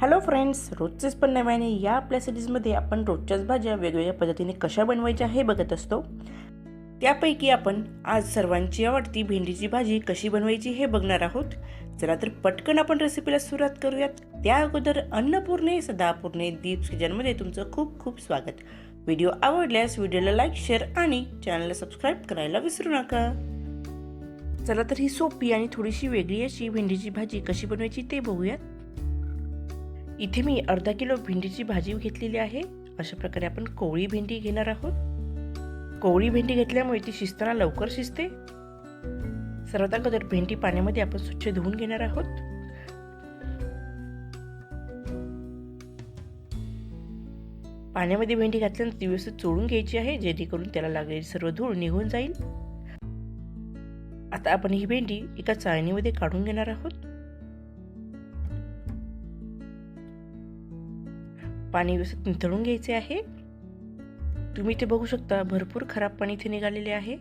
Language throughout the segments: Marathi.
हॅलो फ्रेंड्स रोजचेच पण नव्याने या आपल्या सिरीजमध्ये आपण रोजच्याच भाज्या वेगवेगळ्या पद्धतीने कशा बनवायच्या हे बघत असतो. त्यापैकी आपण आज सर्वांची आवडती भेंडीची भाजी कशी बनवायची हे बघणार आहोत. चला तर पटकन आपण रेसिपीला सुरुवात करूयात. त्या अगोदर अन्नपूर्णे सदापूर्णे दीप्स किचनमध्ये तुमचं खूप खूप स्वागत. व्हिडिओ आवडल्यास व्हिडिओला लाईक शेअर आणि चॅनलला सबस्क्राईब करायला विसरू नका. चला तर ही सोपी आणि थोडीशी वेगळी अशी भेंडीची भाजी कशी बनवायची ते बघूयात. इथे मी अर्धा किलो भेंडीची भाजी घेतलेली आहे. अशा प्रकारे आपण कोवळी भेंडी घेणार आहोत. कोवळी भेंडी घेतल्यामुळे ती शिजताना लवकर शिजते. सर्वात अगोदर भेंडी पाण्यामध्ये आपण स्वच्छ धुवून घेणार आहोत. पाण्यामध्ये भेंडी घातल्यानंतर ती व्यवस्थित चोळून घ्यायची आहे जेणेकरून त्याला लागलेली सर्व धूळ निघून जाईल. आता आपण ही भेंडी एका चाळणीमध्ये काढून घेणार आहोत. पाणी व्यवस्थित निथळून घ्यायचे आहे. तुम्ही ते बघू शकता भरपूर खराब पाणी इथे निघालेले आहे.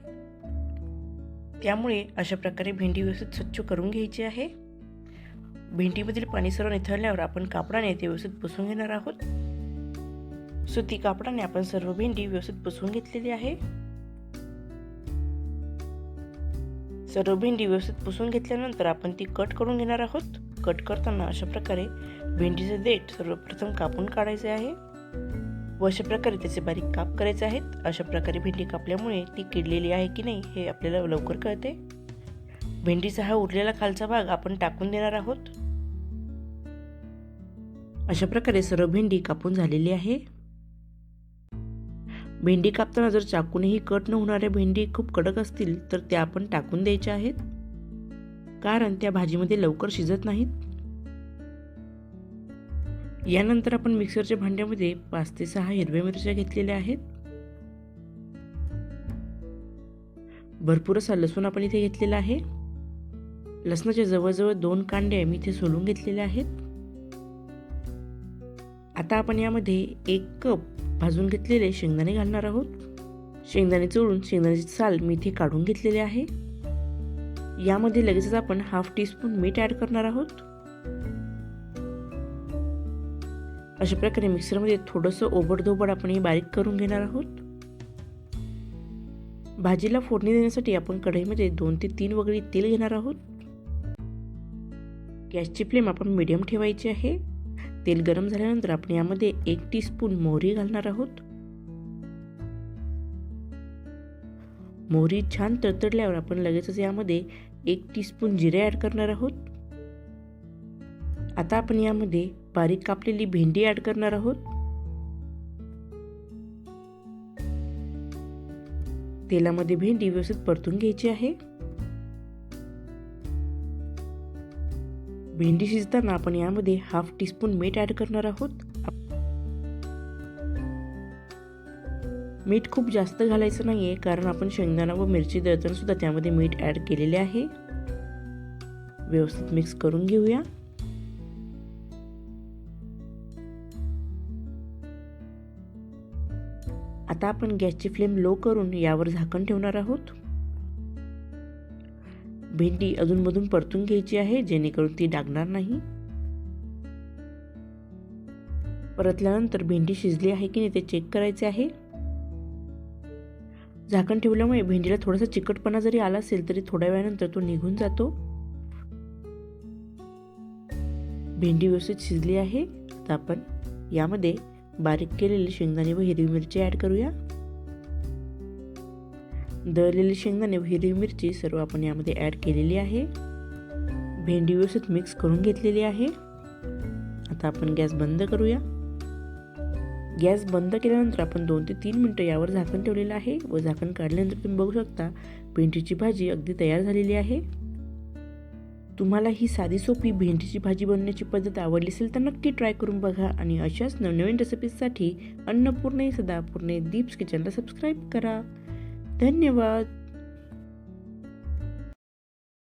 त्यामुळे अशा प्रकारे भेंडी व्यवस्थित स्वच्छ करून घ्यायची आहे. भेंडीमधील पाणी सर्व निथळल्यावर आपण कापडाने ते व्यवस्थित पुसून घेणार आहोत. सुती कापडाने आपण सर्व भेंडी व्यवस्थित पुसून घेतलेली आहे. सर्व भेंडी व्यवस्थित पुसून घेतल्यानंतर आपण ती कट करून घेणार आहोत. कट करताना अशा प्रकारे भेंडीचे देठ सर्वप्रथम कापून काढायचे आहे व अशा प्रकारे त्याचे बारीक काप करायचे आहेत. अशा प्रकारे भेंडी कापल्यामुळे ती किडलेली आहे की नाही हे आपल्याला लवकर कळते. भेंडीचा हा उरलेला खालचा भाग आपण टाकून देणार आहोत. अशा प्रकारे सर्व भेंडी कापून झालेली आहे. भेंडी कापताना जर चाकूनही कट न होणाऱ्या भेंडी खूप कडक असतील तर त्या आपण टाकून द्यायच्या आहेत. कारण त्या भाजीमध्ये लवकर शिजत नाहीत. यानंतर आपण मिक्सरच्या भांड्यामध्ये पाच ते सहा हिरव्या मिरच्या घेतलेल्या आहेत. भरपूर असा लसूण आपण इथे घेतलेला आहे. लसणाच्या जवळजवळ दोन कांडे मी इथे सोलून घेतलेले आहेत. आता आपण यामध्ये एक कप भाजून घेतलेले शेंगदाणे घालणार आहोत. शेंगदाणे चोळून शेंगदाण्याची साल मी इथे काढून घेतलेले आहे. यामध्ये लगेचच आपण हाफ टीस्पून मीठ ॲड करणार आहोत. अशा प्रकारे मिक्सरमध्ये थोडंसं ओबडधोबड आपण हे बारीक करून घेणार आहोत. भाजीला फोडणी देण्यासाठी आपण कढईमध्ये दोन ते तीन वगळी तेल घेणार आहोत. गॅसची फ्लेम आपण मिडियम ठेवायची आहे. तेल गरम झाल्यानंतर आपण यामध्ये एक टी स्पून मोहरी घालणार आहोत. मोहरी छान तडतडल्यावर आपण लगेचच यामध्ये एक टीस्पून जिरे ॲड करणार आहोत. आता आपण यामध्ये बारीक कापलेली भेंडी ॲड करणार आहोत. तेलामध्ये भेंडी व्यवस्थित परतून घ्यायची आहे. भेंडी शिजताना आपण यामध्ये हाफ टीस्पून मीठ ॲड करणार आहोत. मीठ खूप जास्त घालायचं नाही आहे कारण आपण शेंगदाणा व मिरची दळतानासुद्धा त्यामध्ये मीठ ॲड केलेले आहे. व्यवस्थित मिक्स करून घेऊया. आता आपण गॅसची फ्लेम लो करून यावर झाकण ठेवणार आहोत. भेंडी अजूनमधून परतून घ्यायची आहे जेणेकरून ती डागणार नाही. परतल्यानंतर भेंडी शिजली आहे की नाही ते चेक करायचे आहे. झाकण ठेवल्यामुळे भेंडीला थोडासा चिकटपणा जरी आला असेल तरी थोड्या वेळानंतर तो निघून जातो. भेंडी व्यवस्थित शिजली आहे. तर आपण यामध्ये बारीक केलेले शेंगदाणे व हिरवी मिरची ॲड करूया. दळलेली शेंगदाणे व हिरवी मिरची सर्व आपण यामध्ये ॲड केलेली आहे. भेंडी व्यवस्थित मिक्स करून घेतलेली आहे. आता आपण गॅस बंद करूया. गॅस बंद केल्यानंतर आपण दोन ते तीन मिनटं यावर झाकण ठेवलेलं आहे व झाकण काढल्यानंतर तुम्ही बघू शकता भेंडीची भाजी अगदी तयार झालेली आहे. तुम्हाला ही साधी सोपी भेंडीची भाजी बनवण्याची पद्धत आवडली असेल तर नक्की ट्राय करून बघा आणि अशाच नवनवीन रेसिपीजसाठी अन्नपूर्णे सदापूर्णे दीप्स किचनला सबस्क्राईब करा. धन्यवाद!